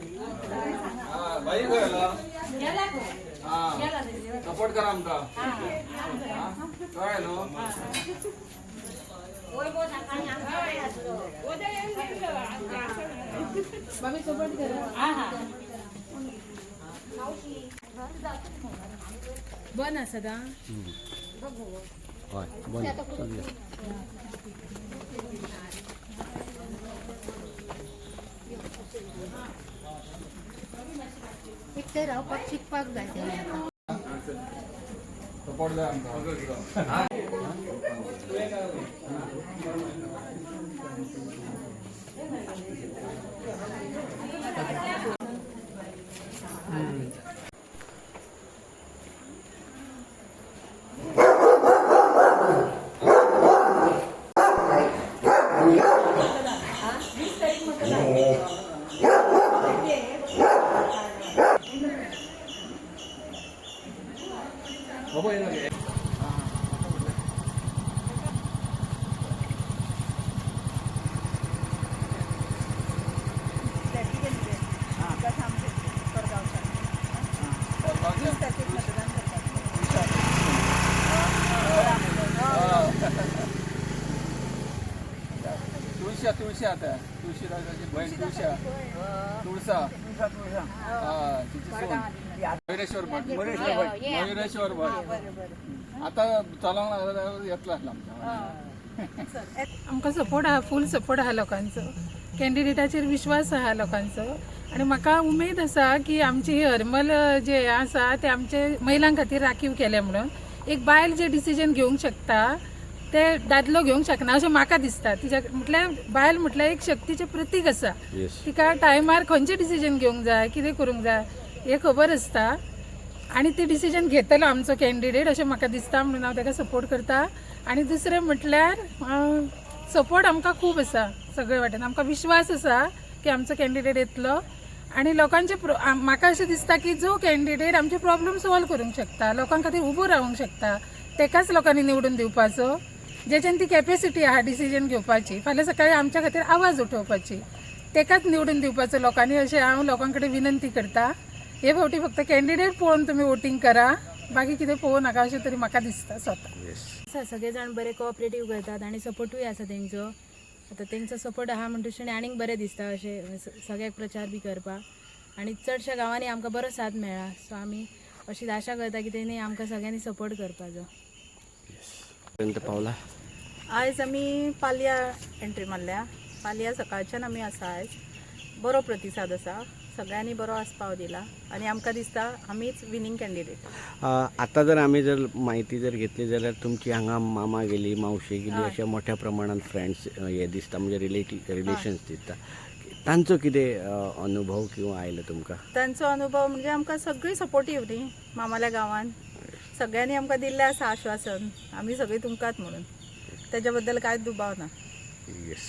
हा, बाई करायला हा सपोर्ट करा आमका हा? कळलं बन आसा का हय बन चलया एक ते रावपाक शिकपाक जाय तें सपोर्ट तुळशा तुळशा आता. तुळशी. राजाची बहीण. तुळशा तुळसा. हा तिची सून मयुरेश्वर भट. मयुरेश्वर भट. आता चालवणार लागला येतला आमच्या आमकां सपोर्ट आहा फूल सपोर्ट आहा लोकांचो. कॅन्डिडेटाचेर विश्वास आहा लोकांचो. आनी म्हाका उमेद आसा की आमची ही हरमल जे आसा ते आमचे महिलां खातीर राखीव केले म्हणून एक बायल जे डिसिजन घेवंक शकता ते दादलो घेवंक शकना अशें म्हाका दिसता. तिच्या म्हटल्यार बायल म्हटल्यार एक शक्तीचें प्रतीक आसा. तिका टायमार खंयचें डिसिजन घेवंक जाय कितें करूंक जाय हें खबर आसता. आनी ती डिसिजन घेतलो आमचो कॅन्डिडेट अशें म्हाका दिसता म्हणून हांव ताका सपोर्ट करता. आनी दुसरें म्हटल्यार सपोर्ट आमकां खूब आसा सगळे वाटेन. आमकां विश्वास आसा की आमचो कॅन्डिडेट येतलो. आनी लोकांचे प्रो म्हाका अशें दिसता की जो कॅन्डिडेट आमचे प्रॉब्लेम सॉल्व करूंक शकता लोकां खातीर उबो रावंक शकता तेकाच लोकांनी निवडून दिवपाचो. जेच्यान ती कॅपेसिटी आहा डिसिजन घेवपाची. फाल्यां सकाळी आमच्या खातीर आवाज उठोवपाची. तेकाच निवडून दिवपाचो लोकांनी अशें हांव लोकां कडेन विनंती करता हे फावटी फक्त कॅन्डिडेट पळोवन तुमी वोटींग करा. बाकी कितें पळोवं नाका अशें तरी म्हाका दिसता स्वता. सगळे जाण बरे कोऑपरेटीव करतात आनी सपोर्टूय आसा तेंचो आतां तेंचो सपोर्ट आहा म्हणटूच आनीक बरें दिसता अशें सगळ्याक प्रचार बी करपाक आनी चडशा गांवांनी आमकां बरो साथ मेळ्ळा सो आमी अशी आशा करता की तेणी आमकां सगळ्यांनी सपोर्ट करपाचो. पर्यंत पावला. आयज आमी पालया एंट्री मारल्या पालया सकाळच्यान आमी आसा आयज बरो प्रतिसाद आसा सगळ्यांनी बरो आस्पाव दिला. आनी आमकां दिसता आमीच विनींग कॅन्डिडेट आता जर आम्ही जर माहिती जर घेतली जाल्यार तुमची हांगा मामा गेली मावशी गेली अशा मोठ्या प्रमाणात फ्रेंड्स हे दिसता म्हणजे रिलेटिव रिलेशन्स दिसता. तांचो कितें अनुभव किंवा आयलो तुमकां? तांचो अनुभव म्हणजे आमकां सगळीं सपोर्टीव न्ही मामाल्या गांवांत सगळ्यांनी आमकां दिल्लें आसा आश्वासन. आमी सगळीं तुमकांच म्हणून. त्याच्याबद्दल काय दुबाव ना. येस